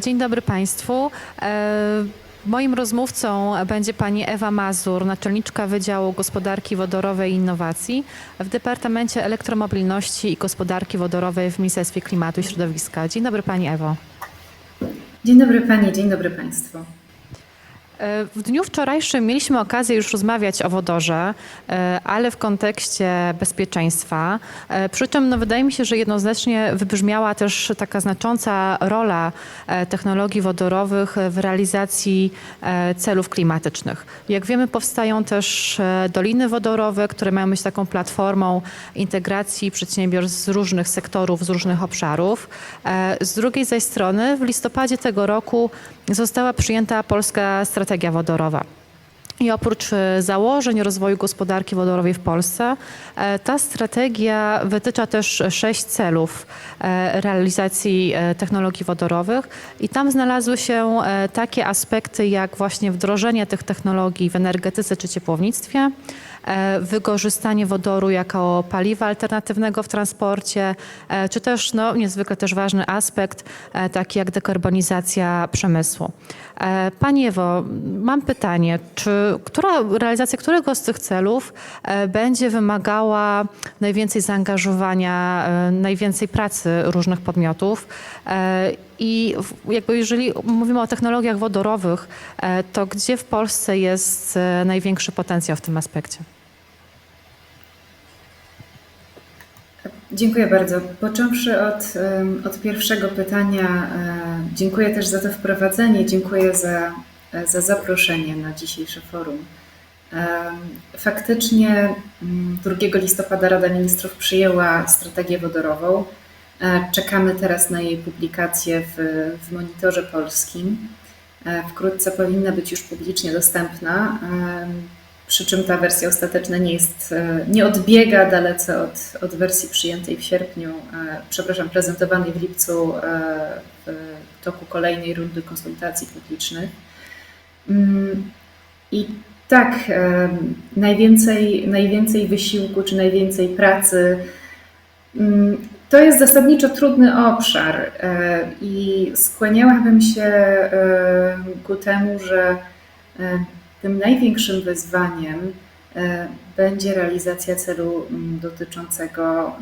Dzień dobry Państwu. E, Moim rozmówcą będzie pani Ewa Mazur, naczelniczka Wydziału Gospodarki Wodorowej i Innowacji w Departamencie Elektromobilności i Gospodarki Wodorowej w Ministerstwie Klimatu i Środowiska. Dzień dobry pani Ewo. Dzień dobry Panie, dzień dobry Państwu. E, W dniu wczorajszym mieliśmy okazję już rozmawiać o wodorze, e, ale w kontekście bezpieczeństwa. E, Przy czym no, wydaje mi się, że jednoznacznie wybrzmiała też taka znacząca rola technologii wodorowych w realizacji celów klimatycznych. Jak wiemy, powstają też doliny wodorowe, które mają być taką platformą integracji przedsiębiorstw z różnych sektorów, z różnych obszarów. Z drugiej zaś strony w listopadzie tego roku została przyjęta polska strategia wodorowa. I oprócz e, założeń rozwoju gospodarki wodorowej w Polsce, e, ta strategia wytycza też sześć celów e, realizacji technologii wodorowych i tam znalazły się takie aspekty jak właśnie wdrożenie tych technologii w energetyce czy ciepłownictwie, wykorzystanie wodoru jako paliwa alternatywnego w transporcie, czy też no, niezwykle też ważny aspekt, taki jak dekarbonizacja przemysłu. E, Pani Ewo, mam pytanie, czy która, realizacja którego z tych celów e, będzie wymagała najwięcej zaangażowania, e, najwięcej pracy różnych podmiotów? E, I jakby jeżeli mówimy o technologiach wodorowych, to gdzie w Polsce jest największy potencjał w tym aspekcie? Dziękuję bardzo. Począwszy od, od pierwszego pytania, dziękuję też za to wprowadzenie, dziękuję za, za zaproszenie na dzisiejsze forum. Em, Faktycznie mm, 2 listopada Rada Ministrów przyjęła strategię wodorową. E, Czekamy teraz na jej publikację w, w monitorze polskim. E, Wkrótce powinna być już publicznie dostępna. Przy czym ta wersja ostateczna nie jest, e, nie odbiega dalece od, od wersji przyjętej w sierpniu, e, przepraszam, prezentowanej w lipcu e, w toku kolejnej rundy konsultacji publicznych. Mm, I tak, najwięcej, najwięcej wysiłku czy najwięcej pracy mm, to jest zasadniczo trudny obszar i skłaniałabym się ku temu, że tym największym wyzwaniem będzie realizacja celu m, dotyczącego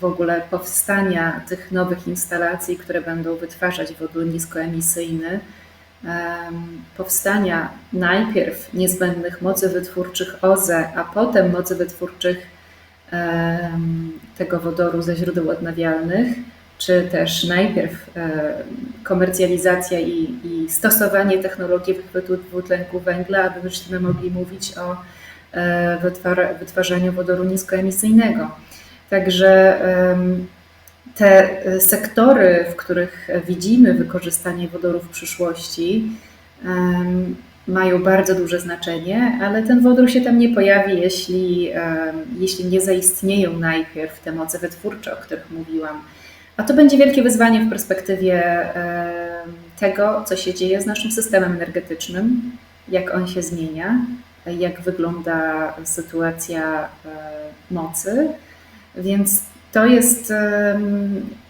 w ogóle powstania tych nowych instalacji, które będą wytwarzać wodór niskoemisyjny, em, powstania najpierw niezbędnych mocy wytwórczych OZE, a potem mocy wytwórczych tego wodoru ze źródeł odnawialnych, czy też najpierw komercjalizacja i, i stosowanie technologii wychwytu dwutlenku węgla, aby mogli mówić o e, wytwar- wytwarzaniu wodoru niskoemisyjnego. Także te e, sektory, w których widzimy wykorzystanie wodoru w przyszłości, mają bardzo duże znaczenie, ale ten wodór się tam nie pojawi, jeśli, jeśli nie zaistnieją najpierw te moce wytwórcze, o których mówiłam. A to będzie wielkie wyzwanie w perspektywie tego, co się dzieje z naszym systemem energetycznym, jak on się zmienia, jak wygląda sytuacja e, mocy. Więc to jest,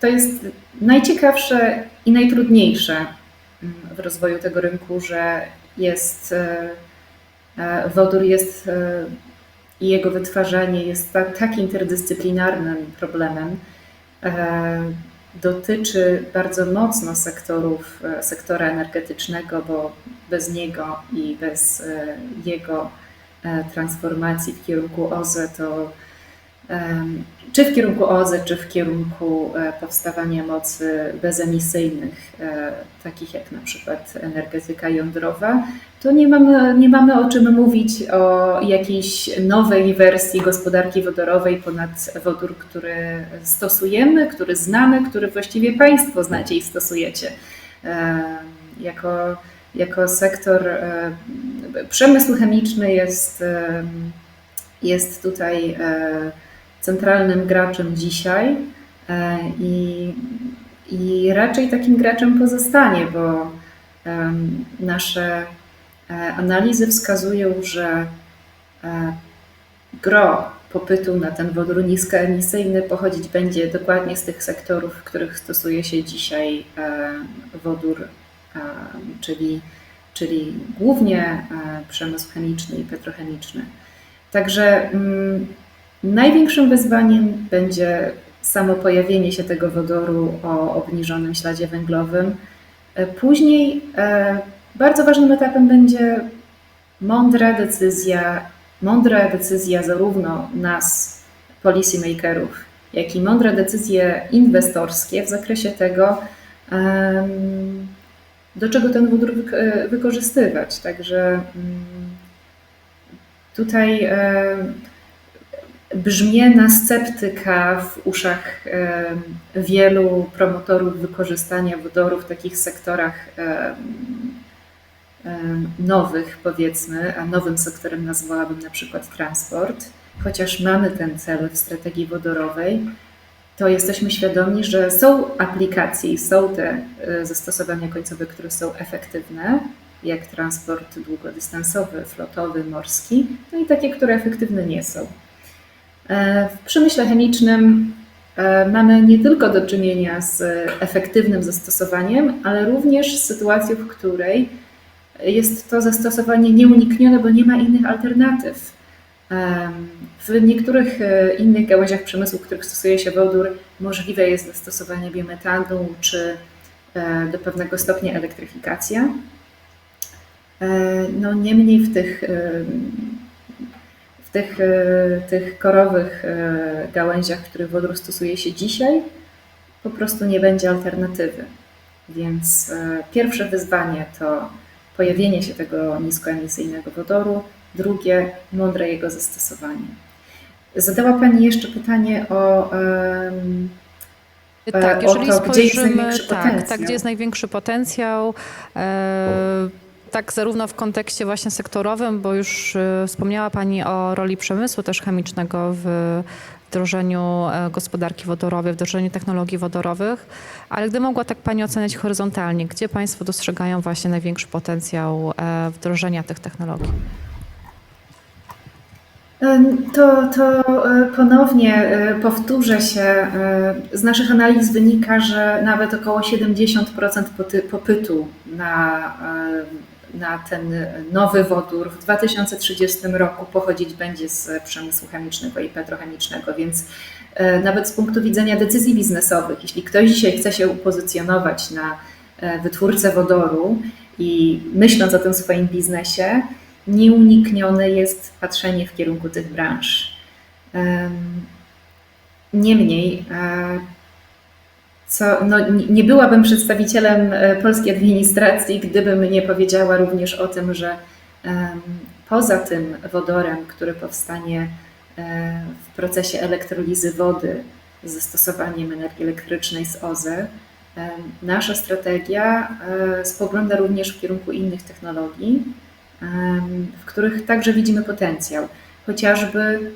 to jest najciekawsze i najtrudniejsze mm, w rozwoju tego rynku, że jest e, e, wodór jest e, i jego wytwarzanie jest tak, tak interdyscyplinarnym problemem. Dotyczy bardzo mocno sektorów, sektora energetycznego, bo bez niego i bez jego transformacji w kierunku OZE to czy w kierunku OZE, czy w kierunku e, powstawania mocy bezemisyjnych, e, takich jak na przykład energetyka jądrowa, to nie mamy, nie mamy o czym mówić o jakiejś nowej wersji gospodarki wodorowej ponad wodór, który stosujemy, który znamy, który właściwie Państwo znacie i stosujecie. E, Jako, jako sektor, e, przemysł chemiczny jest, jest tutaj centralnym graczem dzisiaj e, i, i raczej takim graczem pozostanie, bo nasze e, analizy wskazują, że e, gro popytu na ten wodór niskoemisyjny pochodzić będzie dokładnie z tych sektorów, w których stosuje się dzisiaj wodór, czyli, czyli głównie przemysł chemiczny i petrochemiczny. Także mm, największym wyzwaniem będzie samo pojawienie się tego wodoru o obniżonym śladzie węglowym. E, Później e, bardzo ważnym etapem będzie mądra decyzja, mądra decyzja zarówno nas, policymakerów, jak i mądre decyzje inwestorskie w zakresie tego, do czego ten wodór e, wykorzystywać. Także mm, tutaj em, brzmiena sceptyka w uszach wielu promotorów wykorzystania wodoru w takich sektorach nowych, powiedzmy, a nowym sektorem nazwałabym na przykład transport. Chociaż mamy ten cel w strategii wodorowej, to jesteśmy świadomi, że są aplikacje i są te e, zastosowania końcowe, które są efektywne, jak transport długodystansowy, flotowy, morski, no i takie, które efektywne nie są. E, W przemyśle chemicznym e, mamy nie tylko do czynienia z efektywnym zastosowaniem, ale również z sytuacją, w której jest to zastosowanie nieuniknione, bo nie ma innych alternatyw. Em, W niektórych e, innych gałęziach przemysłu, w których stosuje się wodór, możliwe jest zastosowanie biometanu czy e, do pewnego stopnia elektryfikacja. E, No niemniej w tych, w tych, e, tych korowych e, gałęziach, w których wodór stosuje się dzisiaj, po prostu nie będzie alternatywy. Więc e, pierwsze wyzwanie to pojawienie się tego niskoemisyjnego wodoru, drugie mądre jego zastosowanie. Zadała Pani jeszcze pytanie o Tak, o jeżeli to, gdzie jest spojrzymy, największy tak, potencjał. tak, gdzie jest największy potencjał, e, tak zarówno w kontekście właśnie sektorowym, bo już e, wspomniała Pani o roli przemysłu też chemicznego w wdrożeniu e, gospodarki wodorowej, wdrożeniu technologii wodorowych, ale gdy mogła tak Pani oceniać horyzontalnie, gdzie Państwo dostrzegają właśnie największy potencjał e, wdrożenia tych technologii? To, to e, ponownie powtórzę się. Z naszych analiz wynika, że nawet około 70% poty- popytu na, na ten nowy wodór w 2030 roku pochodzić będzie z przemysłu chemicznego i petrochemicznego, więc e, nawet z punktu widzenia decyzji biznesowych, jeśli ktoś dzisiaj chce się upozycjonować na e, wytwórcę wodoru i myśląc o tym swoim biznesie, nieuniknione jest patrzenie w kierunku tych branż. Em, Niemniej, e, co, no, nie- byłabym przedstawicielem e, polskiej administracji, gdybym nie powiedziała również o tym, że poza tym wodorem, który powstanie e, w procesie elektrolizy wody z zastosowaniem energii elektrycznej z OZE, nasza strategia e, spogląda również w kierunku innych technologii, w których także widzimy potencjał. Chociażby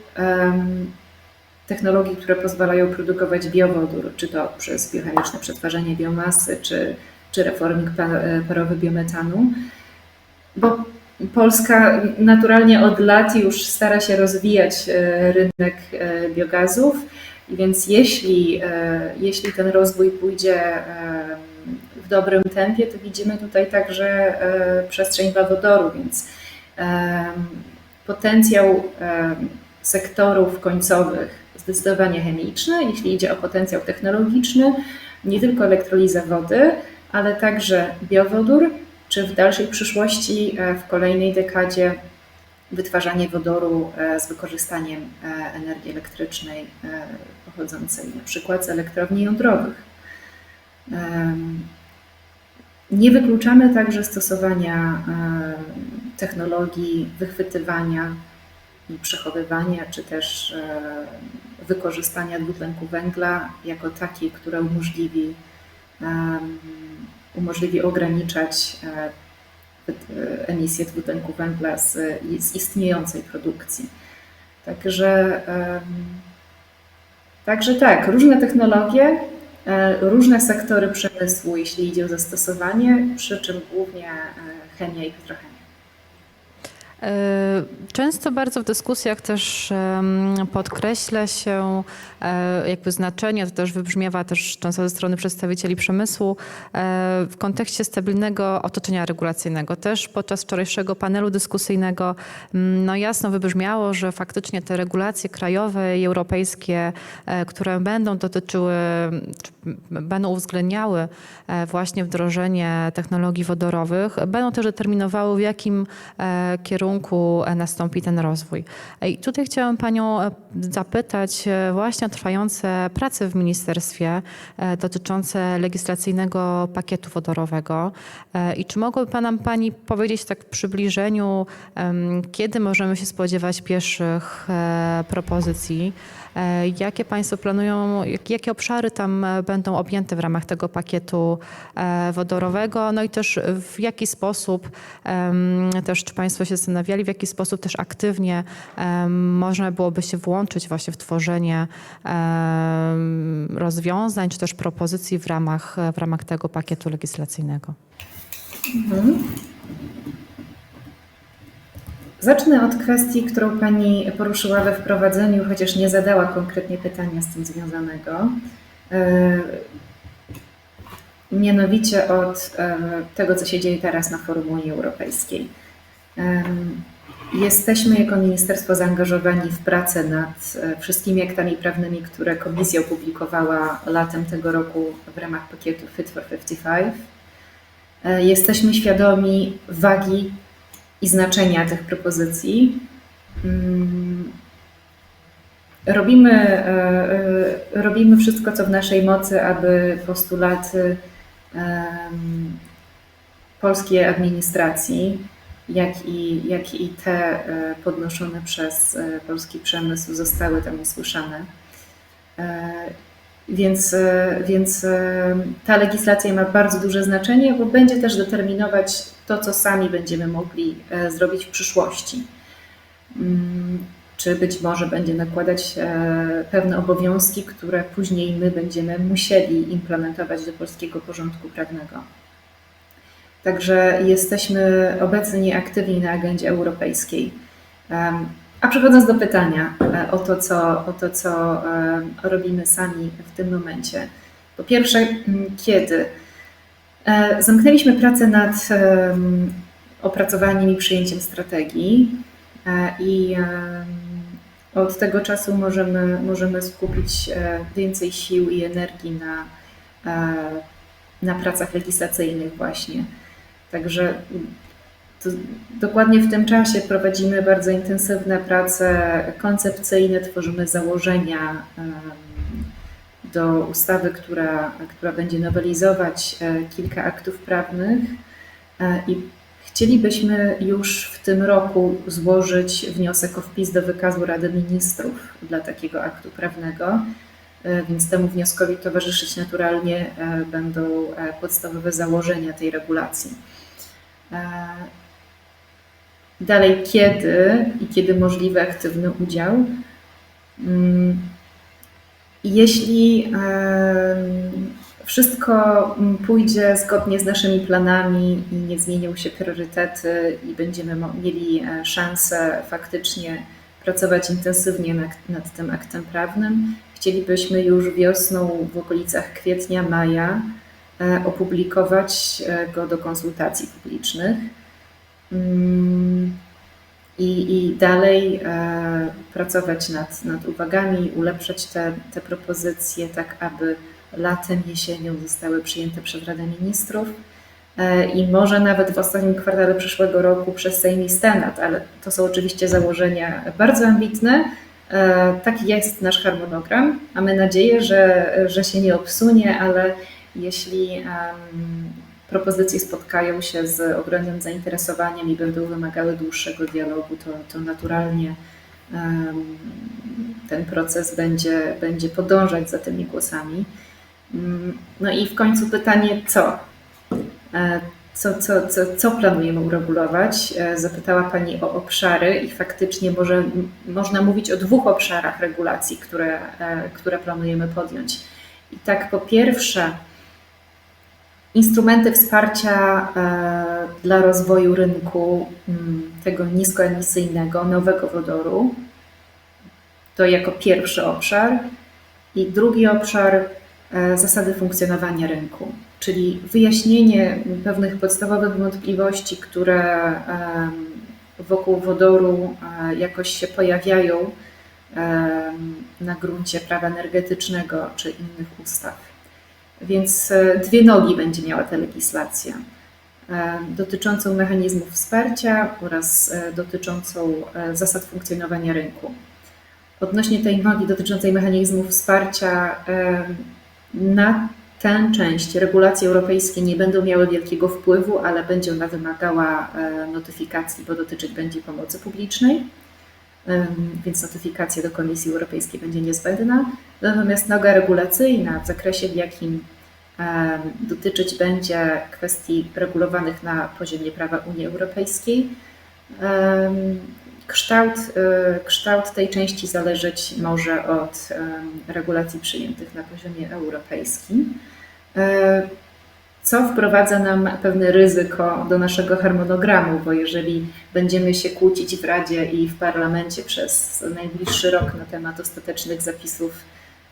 technologii, które pozwalają produkować biowodór, czy to przez biochemiczne przetwarzanie biomasy, czy, czy reforming pa- parowy biometanu. Bo Polska naturalnie od lat już stara się rozwijać e, rynek e, biogazów, więc jeśli, e, jeśli ten rozwój pójdzie w dobrym tempie, to widzimy tutaj także e, przestrzeń dla wodoru, więc potencjał sektorów końcowych zdecydowanie chemiczny, jeśli idzie o potencjał technologiczny, nie tylko elektroliza wody, ale także biowodór, czy w dalszej przyszłości, e, w kolejnej dekadzie wytwarzanie wodoru e, z wykorzystaniem e, energii elektrycznej pochodzącej na przykład z elektrowni jądrowych. Nie wykluczamy także stosowania technologii wychwytywania przechowywania, czy też e, wykorzystania dwutlenku węgla jako takiej, która umożliwi, umożliwi ograniczać e, e, emisję dwutlenku węgla z, z istniejącej produkcji. Także, także tak, różne technologie, różne sektory przemysłu, jeśli idzie o zastosowanie, przy czym głównie chemia i petrochemia. Często bardzo w dyskusjach też podkreśla się e, jakby znaczenie, to też wybrzmiewa też często ze strony przedstawicieli przemysłu e, w kontekście stabilnego otoczenia regulacyjnego. Też podczas wczorajszego panelu dyskusyjnego mm, no jasno wybrzmiało, że faktycznie te regulacje krajowe i europejskie, e, które będą dotyczyły, czy będą uwzględniały e, właśnie wdrożenie technologii wodorowych, będą też determinowały w jakim e, kierunku e, nastąpi ten rozwój. E, I tutaj chciałam Panią e, zapytać właśnie o trwające prace w ministerstwie dotyczące legislacyjnego pakietu wodorowego. I czy mogłaby Pana, Pani powiedzieć tak w przybliżeniu, kiedy możemy się spodziewać pierwszych propozycji? E, Jakie Państwo planują, jak- jakie obszary tam e, będą objęte w ramach tego pakietu e, wodorowego? No i też w jaki sposób, też czy Państwo się zastanawiali, w jaki sposób też aktywnie można byłoby się włączyć właśnie w tworzenie rozwiązań, czy też propozycji w ramach, w ramach tego pakietu legislacyjnego? Zacznę od kwestii, którą Pani poruszyła we wprowadzeniu, chociaż nie zadała konkretnie pytania z tym związanego. E, Mianowicie od e, tego, co się dzieje teraz na forum Unii Europejskiej. Em, Jesteśmy jako ministerstwo zaangażowani w pracę nad e, wszystkimi aktami prawnymi, które Komisja opublikowała latem tego roku w ramach pakietu Fit for 55. E, Jesteśmy świadomi wagi i znaczenia tych propozycji. Mm, Robimy, e, e, robimy wszystko, co w naszej mocy, aby postulaty polskiej administracji, jak i, jak i te e, podnoszone przez polski przemysł zostały tam usłyszane. Więc, więc ta legislacja ma bardzo duże znaczenie, bo będzie też determinować to, co sami będziemy mogli e, zrobić w przyszłości. Mm, Czy być może będzie nakładać e, pewne obowiązki, które później my będziemy musieli implementować do polskiego porządku prawnego. Także jesteśmy obecni aktywni na agendzie europejskiej. A przechodząc do pytania e, o to, co, o to, co robimy sami w tym momencie. Po pierwsze, kiedy? E, Zamknęliśmy pracę nad em, opracowaniem i przyjęciem strategii e, i od tego czasu możemy, możemy skupić e, więcej sił i energii na, na pracach legislacyjnych właśnie. Także to dokładnie w tym czasie prowadzimy bardzo intensywne prace koncepcyjne, tworzymy założenia do ustawy, która, która będzie nowelizować e, kilka aktów prawnych e, i chcielibyśmy już w tym roku złożyć wniosek o wpis do wykazu Rady Ministrów dla takiego aktu prawnego, E, więc temu wnioskowi towarzyszyć naturalnie będą podstawowe założenia tej regulacji. Dalej, kiedy i kiedy możliwy aktywny udział? Mm, Jeśli wszystko mm, pójdzie zgodnie z naszymi planami i nie zmienią się priorytety i będziemy mieli e, szansę faktycznie pracować intensywnie nad, tym aktem prawnym, chcielibyśmy już wiosną w okolicach kwietnia, maja e, opublikować e, go do konsultacji publicznych. I, i dalej e, pracować nad, nad uwagami, ulepszać te, te propozycje, tak aby latem, jesienią zostały przyjęte przez Radę Ministrów e, i może nawet w ostatnim kwartale przyszłego roku przez Sejm i Senat, ale to są oczywiście założenia bardzo ambitne. E, Taki jest nasz harmonogram. Mamy nadzieję, że, że się nie obsunie, ale jeśli em, propozycje spotkają się z ogromnym zainteresowaniem i będą wymagały dłuższego dialogu, to, to naturalnie ten proces będzie, będzie podążać za tymi głosami. Mm, No i w końcu pytanie, co? E, Co, co, co, co planujemy uregulować? E, Zapytała Pani o obszary i faktycznie może, można mówić o dwóch obszarach regulacji, które, e, które planujemy podjąć. I tak po pierwsze, instrumenty wsparcia e, dla rozwoju rynku mm, tego niskoemisyjnego, nowego wodoru. To jako pierwszy obszar. I drugi obszar e, zasady funkcjonowania rynku, czyli wyjaśnienie pewnych podstawowych wątpliwości, które wokół wodoru e, jakoś się pojawiają na gruncie prawa energetycznego czy innych ustaw. Więc e, dwie nogi będzie miała ta legislacja. e, Dotyczącą mechanizmów wsparcia oraz e, dotyczącą zasad funkcjonowania rynku. Odnośnie tej nogi dotyczącej mechanizmów wsparcia, na tę część regulacje europejskie nie będą miały wielkiego wpływu, ale będzie ona wymagała notyfikacji, bo dotyczyć będzie pomocy publicznej, więc notyfikacja do Komisji Europejskiej będzie niezbędna. Natomiast noga regulacyjna w zakresie, w jakim dotyczyć będzie kwestii regulowanych na poziomie prawa Unii Europejskiej, kształt, e, kształt tej części zależeć może od regulacji przyjętych na poziomie europejskim, e, co wprowadza nam pewne ryzyko do naszego harmonogramu, bo jeżeli będziemy się kłócić w Radzie i w Parlamencie przez najbliższy rok na temat ostatecznych zapisów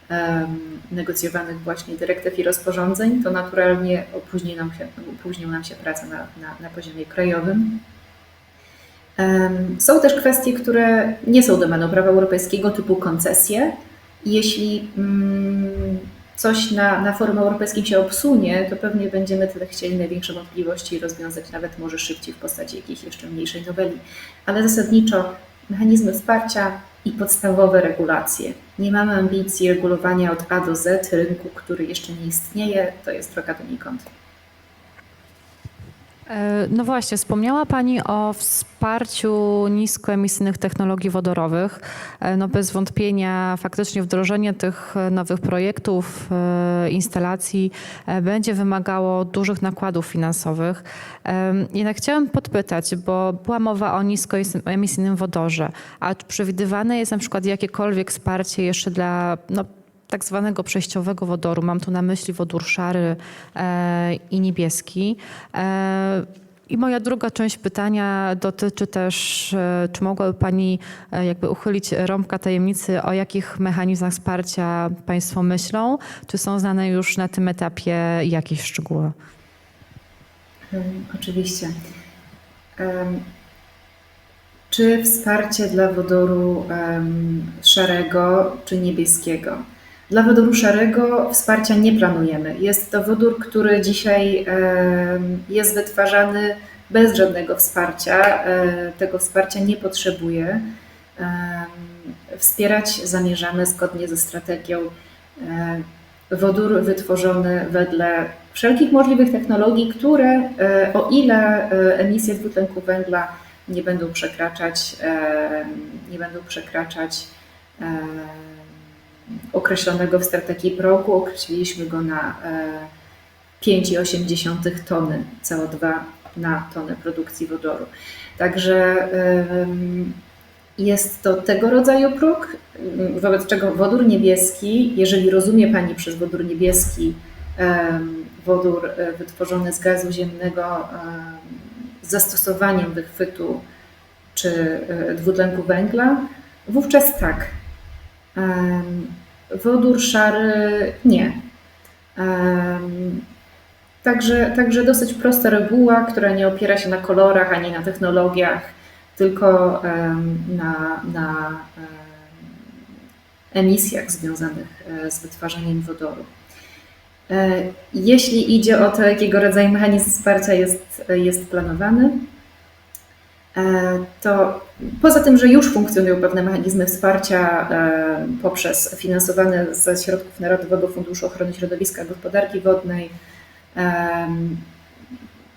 em, negocjowanych właśnie dyrektyw i rozporządzeń, to naturalnie opóźni nam się, opóźnią nam się prace na, na, na poziomie krajowym. Em, Są też kwestie, które nie są domeną prawa europejskiego, typu koncesje. Jeśli mm, coś na, na forum europejskim się obsunie, to pewnie będziemy tyle chcieli największe wątpliwości rozwiązać, nawet może szybciej w postaci jakiejś jeszcze mniejszej noweli. Ale zasadniczo mechanizmy wsparcia i podstawowe regulacje. Nie mamy ambicji regulowania od A do Z rynku, który jeszcze nie istnieje. To jest droga donikąd. E, No właśnie, wspomniała Pani o wsparciu niskoemisyjnych technologii wodorowych. E, No bez wątpienia faktycznie wdrożenie tych nowych projektów, e, instalacji będzie wymagało dużych nakładów finansowych. Jednak chciałam podpytać, bo była mowa o niskoemisyjnym wodorze, a czy przewidywane jest na przykład jakiekolwiek wsparcie jeszcze dla no, tak zwanego przejściowego wodoru. Mam tu na myśli wodór szary e, i niebieski. E, I moja druga część pytania dotyczy też, e, czy mogłaby Pani jakby uchylić rąbka tajemnicy, o jakich mechanizmach wsparcia Państwo myślą? Czy są znane już na tym etapie jakieś szczegóły? Oczywiście. Czy wsparcie dla wodoru szarego czy niebieskiego? Dla wodoru szarego wsparcia nie planujemy. Jest to wodór, który dzisiaj jest wytwarzany bez żadnego wsparcia. E, Tego wsparcia nie potrzebuje. Wspierać zamierzamy zgodnie ze strategią e, wodór wytworzony wedle wszelkich możliwych technologii, które e, o ile emisje dwutlenku węgla nie będą przekraczać, nie będą przekraczać określonego w strategii progu, określiliśmy go na e, 5,8 tony CO2 na tonę produkcji wodoru. Także jest to tego rodzaju próg, wobec czego wodór niebieski, jeżeli rozumie Pani przez wodór niebieski wodór e, wytworzony z gazu ziemnego em, z zastosowaniem wychwytu czy e, dwutlenku węgla, wówczas tak. Wodór szary nie. Także, także dosyć prosta reguła, która nie opiera się na kolorach ani na technologiach, tylko na, na em, emisjach związanych e, z wytwarzaniem wodoru. E, Jeśli idzie o to, jakiego rodzaju mechanizm wsparcia jest, jest planowany, to poza tym, że już funkcjonują pewne mechanizmy wsparcia e, poprzez finansowane ze środków Narodowego Funduszu Ochrony Środowiska i Gospodarki Wodnej, em,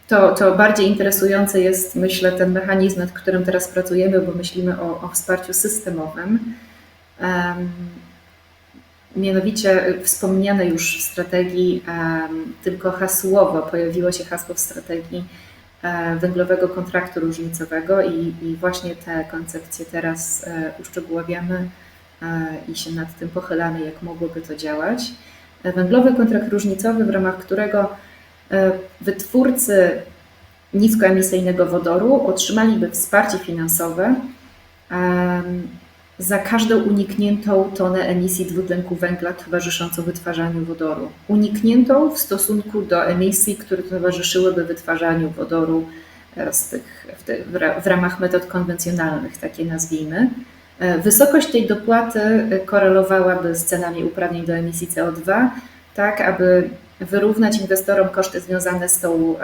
to, to bardziej interesujący jest, myślę, ten mechanizm, nad którym teraz pracujemy, bo myślimy o, o wsparciu systemowym. Em, Mianowicie wspomniane już w strategii, tylko hasłowo pojawiło się hasło w strategii e, węglowego kontraktu różnicowego i, i właśnie te koncepcje teraz e, uszczegóławiamy e, i się nad tym pochylamy, jak mogłoby to działać. E, Węglowy kontrakt różnicowy, w ramach którego e, wytwórcy niskoemisyjnego wodoru otrzymaliby wsparcie finansowe za każdą unikniętą tonę emisji dwutlenku węgla towarzyszącą wytwarzaniu wodoru. Unikniętą w stosunku do emisji, które towarzyszyłyby wytwarzaniu wodoru e, z tych, w, te, w ra- w ramach metod konwencjonalnych, takie nazwijmy. E, Wysokość tej dopłaty e, korelowałaby z cenami uprawnień do emisji CO2, tak aby wyrównać inwestorom koszty związane z tą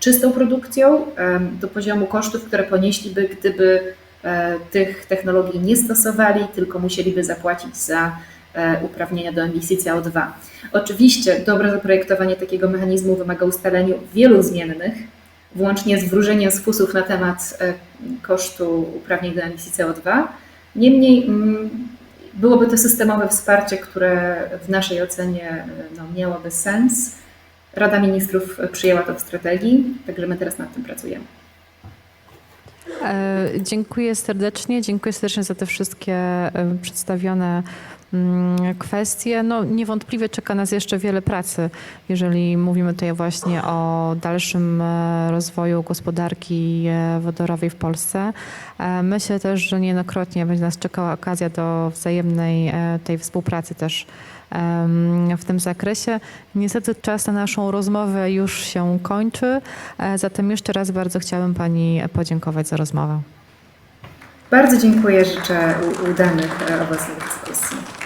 czystą produkcją do poziomu kosztów, które ponieśliby, gdyby tych technologii nie stosowali, tylko musieliby zapłacić za e, uprawnienia do emisji CO2. Oczywiście dobre zaprojektowanie takiego mechanizmu wymaga ustalenia wielu zmiennych, włącznie z wróżeniem z fusów na temat e, kosztu uprawnień do emisji CO2. Niemniej mm, byłoby to systemowe wsparcie, które w naszej ocenie e, no, miałoby sens. Rada Ministrów przyjęła to w strategii, także my teraz nad tym pracujemy. E, Dziękuję serdecznie. Dziękuję serdecznie za te wszystkie e, przedstawione kwestie. No, niewątpliwie czeka nas jeszcze wiele pracy, jeżeli mówimy tutaj właśnie o dalszym e, rozwoju gospodarki e, wodorowej w Polsce. E, Myślę też, że niejednokrotnie będzie nas czekała okazja do wzajemnej tej współpracy też w tym zakresie. Niestety czas na naszą rozmowę już się kończy, zatem jeszcze raz bardzo chciałabym Pani podziękować za rozmowę. Bardzo dziękuję, życzę udanych owocnych dyskusji.